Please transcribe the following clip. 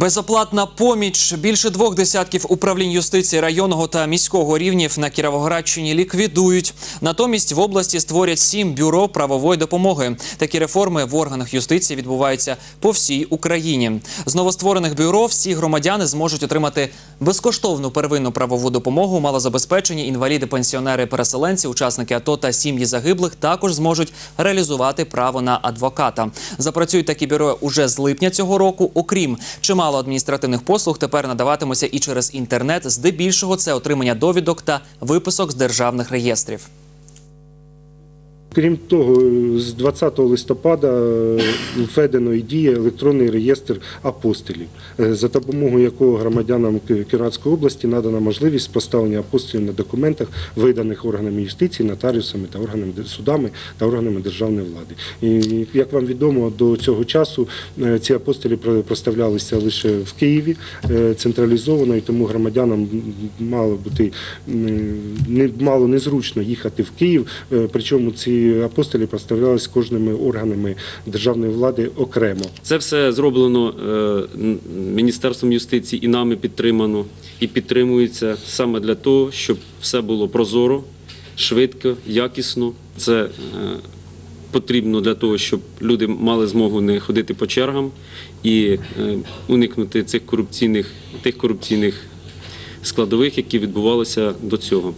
Безоплатна поміч. Більше двох десятків управлінь юстиції районного та міського рівнів на Кіровоградщині ліквідують. Натомість в області створять сім бюро правової допомоги. Такі реформи в органах юстиції відбуваються по всій Україні. З новостворених бюро всі громадяни зможуть отримати безкоштовну первинну правову допомогу. Малозабезпечені інваліди, пенсіонери, переселенці, учасники АТО та сім'ї загиблих також зможуть реалізувати право на адвоката. Запрацюють такі бюро уже з липня цього року. Окрім чимало адміністративних послуг, тепер надаватимуться і через інтернет. Здебільшого це отримання довідок та виписок з державних реєстрів. Крім того, з 20 листопада е, введено і діє електронний реєстр апостилів, е, за допомогою якого громадянам Кіровоградської області надана можливість поставлення апостилів на документах, виданих органами юстиції, нотаріусами та органами судами та органами державної влади. І як вам відомо, до цього часу е, ці апостилі про- проставлялися лише в Києві централізовано, і тому громадянам мало бути не мало незручно їхати в Київ. Причому ці апостолі проставлялись кожними органами державної влади окремо. Це все зроблено е, Міністерством юстиції і нами підтримано і підтримується саме для того, щоб все було прозоро, швидко, якісно. Це е, потрібно для того, щоб люди мали змогу не ходити по чергам і е, уникнути цих корупційних тих корупційних складових, які відбувалися до цього.